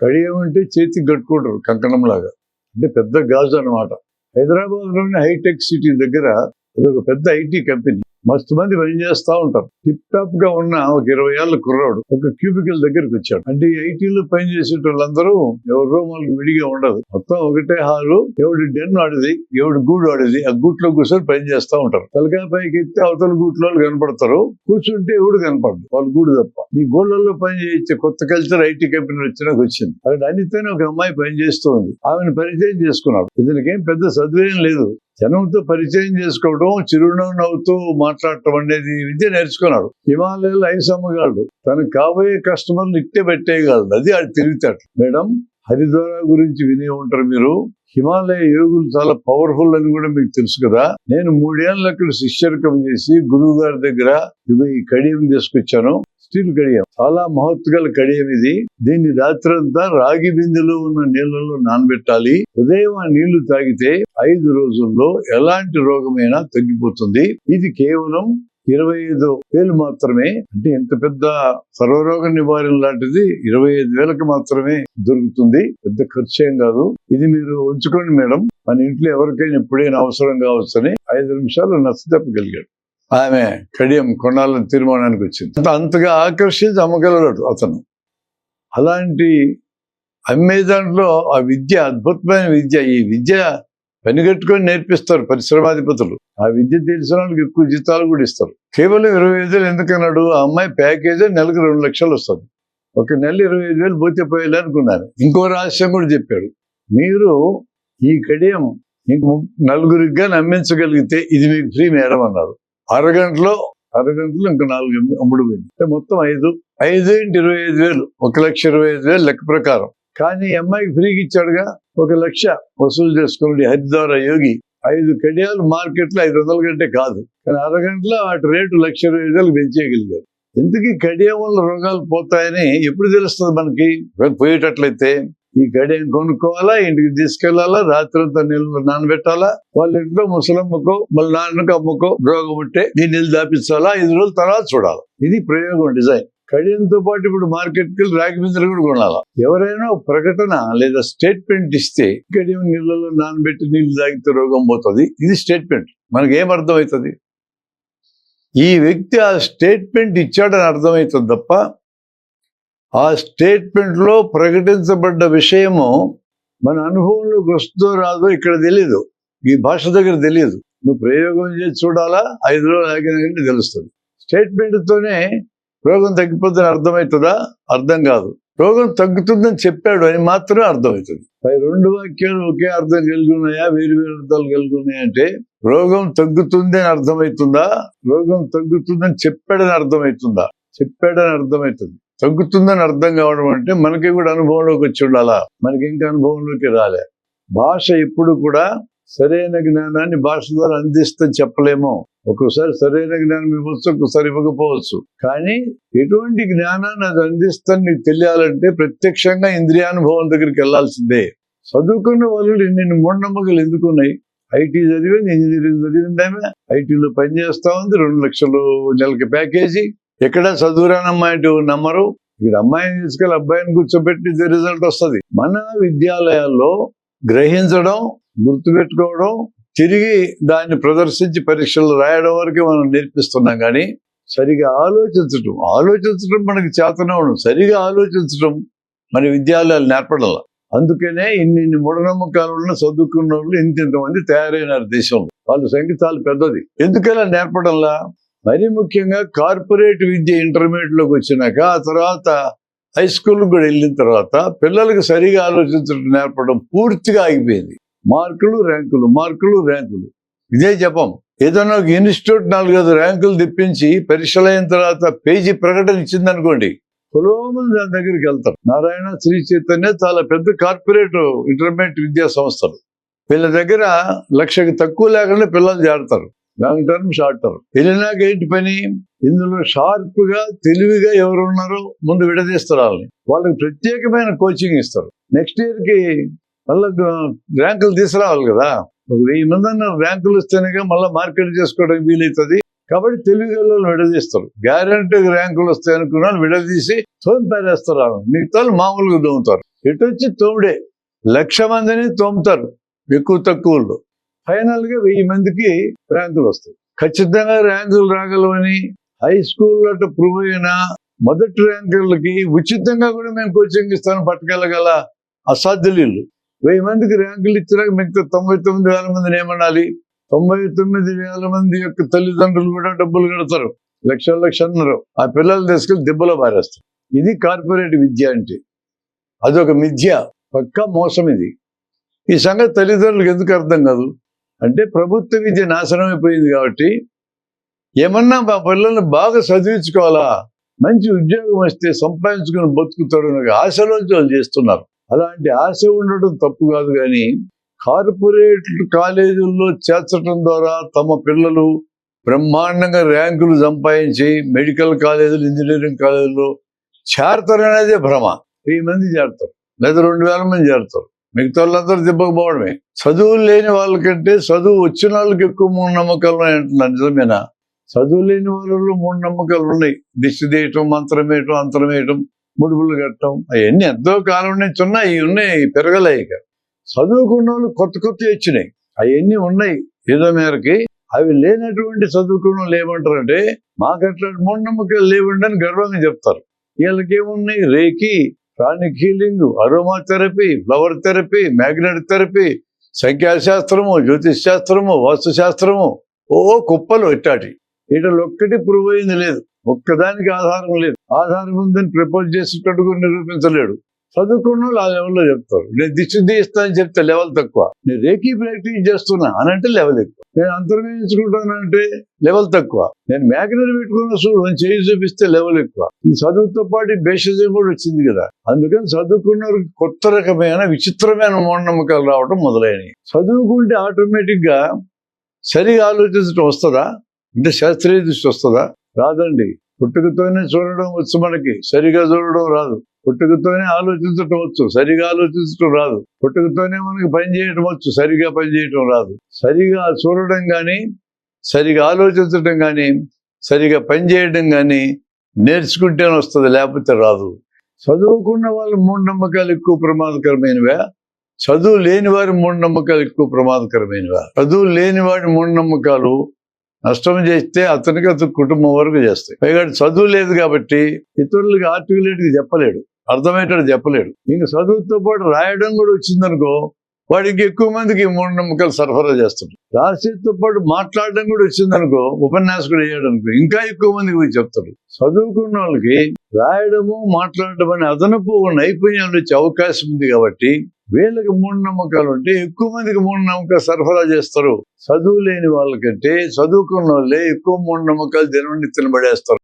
కడియం అంటే చేతికి కట్టుకుంటారు కంకణం లాగా అంటే పెద్ద గాజు అన్నమాట. హైదరాబాద్లోని హైటెక్ సిటీ దగ్గర అదొక పెద్ద ఐటీ కంపెనీ. మస్తు మంది పని చేస్తా ఉంటారు. టిప్ టాప్గా ఉన్న ఒక ఇరవై ఏళ్ళ కుర్రాడు ఒక క్యూబికల్ దగ్గరికి వచ్చాడు. అంటే ఈ ఐటీలో పని చేసే వాళ్ళందరూ ఎవరి రూమాలకు విడిగా ఉండదు. మొత్తం ఒకటే హాలు ఎవడి డెన్ ఆడిది ఎవడి గూడు ఆడిది ఆ గూట్లో కూర్చొని పని చేస్తా ఉంటారు. తలకాయ పైకి ఎత్తే అవతల గూట్లో వాళ్ళు కనపడతారు. కూర్చుంటే ఎవడు కనపడదు వాళ్ళు గూడు తప్ప. ఈ గోళ్ళలో పని చేయించే కొత్త కల్చర్ ఐటీ కంపెనీ వచ్చినాక వచ్చింది. అక్కడ అన్నితేనే ఒక అమ్మాయి పని చేస్తూ ఉంది ఆమెను పరిచయం చేసుకున్నాడు. ఇతనికేం పెద్ద చదువేం లేదు. జనంతో పరిచయం చేసుకోవడం చిరునవ్వు నవ్వుతూ మాట్లాడటం అనేది విద్య నేర్చుకున్నాడు. హిమాలయాలు ఐసమ్మగాడు తనకు కాబోయే కస్టమర్లు ఇట్టే పెట్టేయగలడు అది ఆడు తెలివితేట. మేడం హరిద్వార గురించి వినే ఉంటారు మీరు. హిమాలయ యోగులు చాలా పవర్ఫుల్ అని కూడా మీకు తెలుసు కదా. నేను మూడేళ్ళు అక్కడ శిష్యర్కం చేసి గురువు గారి దగ్గర ఇవి కడియం తీసుకొచ్చాను. స్టీల్ కడియం చాలా మహత్గల కడియం ఇది. దీన్ని రాత్రంతా రాగి బిందెలో ఉన్న నీళ్ళలో నానబెట్టాలి. ఉదయం ఆ నీళ్ళు తాగితే ఐదు రోజుల్లో ఎలాంటి రోగమైనా తగ్గిపోతుంది. ఇది కేవలం ఇరవై ఐదు వేలు మాత్రమే. అంటే ఎంత పెద్ద సర్వరోగ నివారణ లాంటిది ఇరవై ఐదు వేలకు మాత్రమే దొరుకుతుంది. పెద్ద ఖర్చు ఏం కాదు. ఇది మీరు ఉంచుకోండి మేడం. మన ఇంట్లో ఎవరికైనా ఎప్పుడైనా అవసరం కావచ్చని ఐదు నిమిషాలు నచ్చ చెప్పగలిగాడు ఆమె కడియం కొనాలని తీర్మానానికి వచ్చింది. అంత అంతగా ఆకర్షించి అమ్మగలడు అతను. అలాంటి అమ్మే దాంట్లో ఆ విద్య అద్భుతమైన విద్య ఈ విద్య పనిగట్టుకొని నేర్పిస్తారు పరిశ్రమాధిపతులు. ఆ విద్య తెలిసిన వాళ్ళకి ఎక్కువ జీతాలు కూడా ఇస్తారు. కేవలం ఇరవై ఐదు వేలు ఎందుకన్నాడు? ఆ అమ్మాయి ప్యాకేజీ నెలకు రెండు లక్షలు వస్తుంది. ఒక నెల ఇరవై ఐదు వేలు పోతే పోయాలి అనుకున్నాను. ఇంకో రహస్యం కూడా చెప్పాడు. మీరు ఈ కడియం ఇంక నలుగురికి కానీ అమ్మించగలిగితే ఇది మీకు ఫ్రీ మేడం అన్నారు. అరగంటలో అరగంటలో ఇంకా నాలుగు అమ్ముడు పోయింది. అంటే మొత్తం ఐదు ఐదు ఇంటి ఇరవై ఐదు వేలు ఒక లక్ష ఇరవై ఐదు వేలు లెక్క ప్రకారం. కానీ ఈ అమ్మాయికి ఫ్రీకి ఇచ్చాడుగా ఒక లక్ష వసూలు చేసుకున్నాడు హరిద్వార యోగి. ఐదు కడియాలు మార్కెట్లో ఐదు వందల కంటే కాదు. కానీ అరగంటలో వాటి రేటు లక్ష ఇరవై ఐదు వేలు పెంచేయగలిగారు ఎందుకు ఈ కడియం వల్ల రోగాలు పోతాయని ఎప్పుడు తెలుస్తుంది మనకి? పోయేటట్లయితే ఈ గడియం కొనుక్కోవాలా? ఇంటికి తీసుకెళ్ళాలా రాత్రంతా నీళ్ళు నానబెట్టాలా? వాళ్ళ ఇంట్లో ముసలమ్మకో మళ్ళీ నాన్నకు అమ్మకో రోగం ఉంటే నీ నీళ్ళు దాపించాలా ఐదు రోజుల తర్వాత చూడాలి. ఇది ప్రయోగం డిజైన్. కడియంతో పాటు ఇప్పుడు మార్కెట్కి వెళ్ళి రాగి బిందెలు కూడా కొనాలా? ఎవరైనా ప్రకటన లేదా స్టేట్మెంట్ ఇస్తే కడియం నీళ్ళలో నానబెట్టి నీళ్ళు తాగితే రోగం పోతుంది. ఇది స్టేట్మెంట్. మనకి ఏం అర్థమవుతుంది? ఈ వ్యక్తి ఆ స్టేట్మెంట్ ఇచ్చాడని అర్థమవుతుంది తప్ప ఆ స్టేట్మెంట్లో ప్రకటించబడ్డ విషయము మన అనుభవంలోకి వస్తుందో రాదో ఇక్కడ తెలియదు ఈ భాష దగ్గర తెలియదు నువ్వు ప్రయోగం చేసి చూడాలా? ఐదు రోజులు ఆగిన తెలుస్తుంది. స్టేట్మెంట్ తోనే రోగం తగ్గిపోతుందని అర్థమవుతుందా? అర్థం కాదు. రోగం తగ్గుతుందని చెప్పాడు అని మాత్రమే అర్థమవుతుంది. పై రెండు వాక్యాలు ఒకే అర్థం కలిగి ఉన్నాయా వేరు వేరు అర్థాలు కలిగి ఉన్నాయంటే రోగం తగ్గుతుంది అని అర్థమవుతుందా? రోగం తగ్గుతుందని చెప్పాడని అర్థమవుతుందా? చెప్పాడని అర్థమవుతుంది. తగ్గుతుందని అర్థం కావడం అంటే మనకి కూడా అనుభవంలోకి వచ్చి ఉండాలా? మనకి ఇంకా అనుభవంలోకి రాలే. భాష ఎప్పుడు కూడా సరైన జ్ఞానాన్ని భాష ద్వారా అందిస్తే చెప్పలేము. ఒక్కోసారి సరైన జ్ఞానం ఇవ్వచ్చు ఒక్కోసారి ఇవ్వకపోవచ్చు. కానీ ఎటువంటి జ్ఞానాన్ని అది అందిస్తాను నీకు తెలియాలంటే ప్రత్యక్షంగా ఇంద్రియానుభవం దగ్గరికి వెళ్ళాల్సిందే. చదువుకున్న వాళ్ళు నేను మూఢనమ్మకాలు ఎందుకున్నాయి ఐటీ చదివింది ఇంజనీరింగ్ చదివింది ఆమె ఐటీలో పనిచేస్తా ఉంది రెండు లక్షలు నెలకి ప్యాకేజీ. ఎక్కడ చదువురానమ్మాయి నమ్మరు? ఇక్కడ అమ్మాయిని తీసుకెళ్ళి అబ్బాయిని కూర్చోబెట్టి రిజల్ట్ వస్తుంది. మన విద్యాలయాల్లో గ్రహించడం గుర్తుపెట్టుకోవడం తిరిగి దాన్ని ప్రదర్శించి పరీక్షలు రాయడం వరకు మనం నేర్పిస్తున్నాం కానీ సరిగా ఆలోచించటం ఆలోచించడం మనకి చేతనే ఉండడం సరిగా ఆలోచించడం మన విద్యాలయాలు నేర్పడం అందుకనే ఇన్ని ఇన్ని మూఢనమ్మకాలు ఉన్న చదువుకున్న వాళ్ళు ఇంత ఇంతమంది తయారైనారు దేశంలో. వాళ్ళ సంఖ్య చాలా పెద్దది. ఎందుకలా నేర్పడంలా? మరీ ముఖ్యంగా కార్పొరేట్ విద్య ఇంటర్మీడియట్లోకి వచ్చినాక ఆ తర్వాత హై స్కూల్ కూడా వెళ్ళిన తర్వాత పిల్లలకు సరిగా ఆలోచించడం నేర్పడం పూర్తిగా ఆగిపోయింది. మార్కులు ర్యాంకులు మార్కులు ర్యాంకులు. ఇదే జపం. ఏదైనా ఒక ఇన్స్టిట్యూట్ నాలుగైదు ర్యాంకులు తెప్పించి పరీక్షలు అయిన తర్వాత పేజీ ప్రకటన ఇచ్చిందనుకోండి మంది దాని దగ్గరికి వెళ్తారు. నారాయణ శ్రీ చైతన్య చాలా పెద్ద కార్పొరేట్ ఇంటర్మీడియట్ విద్యా సంస్థలు. వీళ్ళ దగ్గర లక్షకు తక్కువ లేకుండా పిల్లలు చేరతారు లాంగ్ టర్మ్ షార్ట్ టర్మ్ వెళ్ళినాక ఏంటి పని. ఇందులో షార్ప్గా తెలివిగా ఎవరు ఉన్నారో ముందు విడదీస్తారు వాళ్ళని. వాళ్ళకి ప్రత్యేకమైన కోచింగ్ ఇస్తారు. నెక్స్ట్ ఇయర్కి మళ్ళీ ర్యాంకులు తీసుకురావాలి కదా. ఒక వెయ్యి మంది అన్న ర్యాంకులు వస్తేనే మళ్ళీ మార్కెట్ చేసుకోవడానికి వీలవుతుంది కాబట్టి తెలుగు వాళ్ళు విడదీస్తారు. గ్యారంటీ ర్యాంకులు వస్తాయి అనుకున్న విడదీసి తోమి పారేస్తారు వాళ్ళని. మిగతా మామూలుగా తోముతారు ఎటు వచ్చి తోముడే. లక్ష మందిని తోముతారు. ఎక్కువ తక్కువలో ఫైనల్గా వెయ్యి మందికి ర్యాంకులు వస్తాయి. ఖచ్చితంగా ర్యాంకులు రాగలవని హై స్కూల్లో ప్రూవ్ అయిన మొదటి ర్యాంకులకి ఉచితంగా కూడా మేము కోచింగ్ ఇస్తాను పట్టుకెళ్ళగల అసాధ్యులు వెయ్యి మందికి ర్యాంకులు ఇచ్చినాక మిగతా తొంభై తొమ్మిది వేల మందిని ఏమనాలి? తొంభై తొమ్మిది వేల మంది యొక్క తల్లిదండ్రులు కూడా డబ్బులు కడతారు. లక్షల లక్షన్నర ఆ పిల్లలు తీసుకెళ్ళి దెబ్బలో పారేస్తారు. ఇది కార్పొరేట్ విద్య అంటే. అదొక మిథ్య పక్క మోసం ఇది. ఈ సంగతి తల్లిదండ్రులకు ఎందుకు అర్థం కాదు? అంటే ప్రభుత్వ విద్య నాశనం అయిపోయింది కాబట్టి ఏమన్నా మా పిల్లల్ని బాగా చదివించుకోవాలా? మంచి ఉద్యోగం వస్తే సంపాదించుకుని బతుకుతాడు అనే ఆశలోంచి వాళ్ళు చేస్తున్నారు. అలాంటి ఆశ ఉండడం తప్పు కాదు కానీ కార్పొరేట్ కాలేజీల్లో చేర్చడం ద్వారా తమ పిల్లలు బ్రహ్మాండంగా ర్యాంకులు సంపాదించి మెడికల్ కాలేజీలు ఇంజనీరింగ్ కాలేజీలు చేరతారు అనేదే భ్రమ. వెయ్యి మంది చేరతారు. లేదా రెండు వేల మంది చేరతారు. మిగతా వాళ్ళందరూ దిబ్బకపోవడమే చదువు లేని వాళ్ళకంటే చదువు వచ్చిన వాళ్ళకి ఎక్కువ మూడు నమ్మకాలు ఉన్నాయంటున్నారు నిజమేనా? చదువు లేని వాళ్ళలో మూడు నమ్మకాలు ఉన్నాయి. దిష్టి తీయటం మంత్రం వేయటం అంతరం వేయటం ముడుపులు కట్టడం అవన్నీ ఎంతో కాలం నుంచి ఉన్నాయి. ఇవి ఉన్నాయి పెరగలేక పెరగలే ఇక. చదువుకున్న వాళ్ళు కొత్త కొత్త వచ్చినాయి. అవన్నీ ఉన్నాయి. ఏదో మేరకి అవి లేనటువంటి చదువుకున్న వాళ్ళు ఏమంటారంటే మాకు అట్లాంటి మూఢనమ్మకాలు లేవండి అని గర్వంగా చెప్తారు. వీళ్ళకేమున్నాయి? Reiki pranic healing aroma therapy flower therapy magnet therapy సంఖ్యాశాస్త్రము జ్యోతిష్ శాస్త్రము వాస్తు శాస్త్రము ఓ కుప్పలు ఇట్టాటి. వీటిలో ఒక్కటి ప్రూవ్ అయింది లేదు. ఒక్కదానికి ఆధారం లేదు. ఆధారం ఉందని ప్రపోజ్ చేసేటట్టుగా నిరూపించలేడు. చదువుకున్న ఆ లెవెల్లో చెప్తారు. నేను దిశుద్ధి తీస్తా అని చెప్తే లెవెల్ తక్కువ. నేను రేఖీ ప్రాక్టీస్ చేస్తున్నా అని అంటే లెవెల్ ఎక్కువ. నేను అంతర్వేయించుకుంటానంటే లెవెల్ తక్కువ. నేను మ్యాగ్నెట్ పెట్టుకున్న చూడు నేను చేయి చూపిస్తే లెవెల్ ఎక్కువ. ఈ చదువుతో పాటు బేషజం కూడా వచ్చింది కదా. అందుకని చదువుకున్న వారికి కొత్త రకమైన విచిత్రమైన మూఢనమ్మకాలు రావడం మొదలైనవి. చదువుకుంటే ఆటోమేటిక్గా సరిగా ఆలోచించడం వస్తుందా? అంటే శాస్త్రీయ దృష్టి వస్తుందా? రాదండి. పుట్టుకతోనే చూడడం వచ్చు మనకి. సరిగా చూడడం రాదు. పుట్టుకతోనే ఆలోచించటం వచ్చు సరిగా ఆలోచించటం రాదు. పుట్టుకతోనే మనకి పని చేయటం వచ్చు సరిగా పని చేయటం రాదు. సరిగా చూడడం కానీ సరిగా ఆలోచించటం కానీ సరిగా పని చేయడం కానీ నేర్చుకుంటేనే వస్తుంది లేకపోతే రాదు. చదువుకున్న వాళ్ళు మూఢనమ్మకాలు ఎక్కువ ప్రమాదకరమైనవా. చదువు లేని వారి మూఢనమ్మకాలు ఎక్కువ ప్రమాదకరమైనవా. చదువు లేని వాడి మూఢనమ్మకాలు నష్టం చేస్తే అతనికి అతని కుటుంబం వరకు చేస్తాయి. పైగా చదువు లేదు కాబట్టి ఇతరులకి ఆర్టికులేట్ చెప్పలేడు. అర్థమయ్యేటట్టు చెప్పలేడు. ఇంక చదువుతో పాటు రాయడం కూడా వచ్చిందనుకో వాడికి ఎక్కువ మందికి మూఢ నమ్మకాలు సరఫరా చేస్తాడు. రాసేతో పాటు మాట్లాడడం కూడా వచ్చిందనుకో ఉపన్యాసకుడు అయ్యాడనుకో ఇంకా ఎక్కువ మందికి పోయి చెప్తాడు. చదువుకున్న వాళ్ళకి రాయడము మాట్లాడడం అనే అదనపు నైపుణ్యాలు వచ్చే అవకాశం ఉంది కాబట్టి వీళ్ళకి మూఢనమ్మకాలు ఉంటే ఎక్కువ మందికి మూఢనమ్మకాలు సరఫరా చేస్తారు. చదువు లేని వాళ్ళకంటే చదువుకున్న వాళ్ళే ఎక్కువ మూఢనమ్మకాలు జనం తినబడేస్తారు